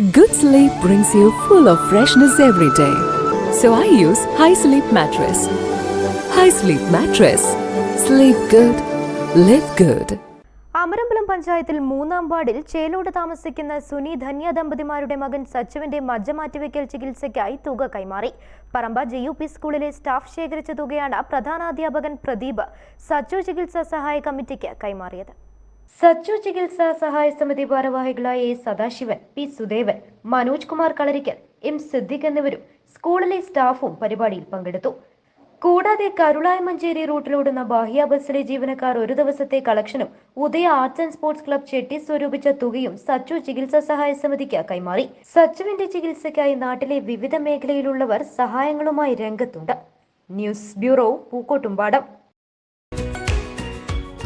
Good sleep brings you full of freshness every day. So I use High Sleep Mattress. High Sleep Mattress. Sleep good. Live good. Amarambalam പഞ്ചായത്തിൽ മൂന്നാം വാർഡിൽ ചേലോട് താമസിക്കുന്ന സുനി ധന്യ ദമ്പതിമാരുടെ മകൻ സച്ചുവിന്റെ മജ്ജ മാറ്റിവെക്കൽ ചികിത്സയ്ക്കായി തുക കൈമാറി പറമ്പ ജി യു പി സ്കൂളിലെ സ്റ്റാഫ് ശേഖരിച്ച തുകയാണ് പ്രധാനാധ്യാപകൻ പ്രദീപ് സച്ചു ചികിത്സാ സഹായ കമ്മിറ്റിക്ക് കൈമാറിയത് സച്ചു ചികിത്സാ സഹായ സമിതി ഭാരവാഹികളായ A Sadasivan P Sudevan Manoj Kumar Kalarikkal M Siddique എന്നിവരും സ്കൂളിലെ സ്റ്റാഫും പരിപാടിയിൽ പങ്കെടുത്തു. കൂടാതെ കരുളായ മഞ്ചേരി റൂട്ടിലോടുന്ന ബാഹ്യ ബസ്സിലെ ജീവനക്കാർ ഒരു ദിവസത്തെ കളക്ഷനും Udaya arts and sports club Chetti സ്വരൂപിച്ച തുകയും സച്ചു ചികിത്സാ സഹായ സമിതിക്ക് കൈമാറി. സച്ചുവിന്റെ ചികിത്സയ്ക്കായി നാട്ടിലെ വിവിധ മേഖലയിലുള്ളവർ സഹായങ്ങളുമായി രംഗത്തുണ്ട്. News bureau Pookkottumpadam.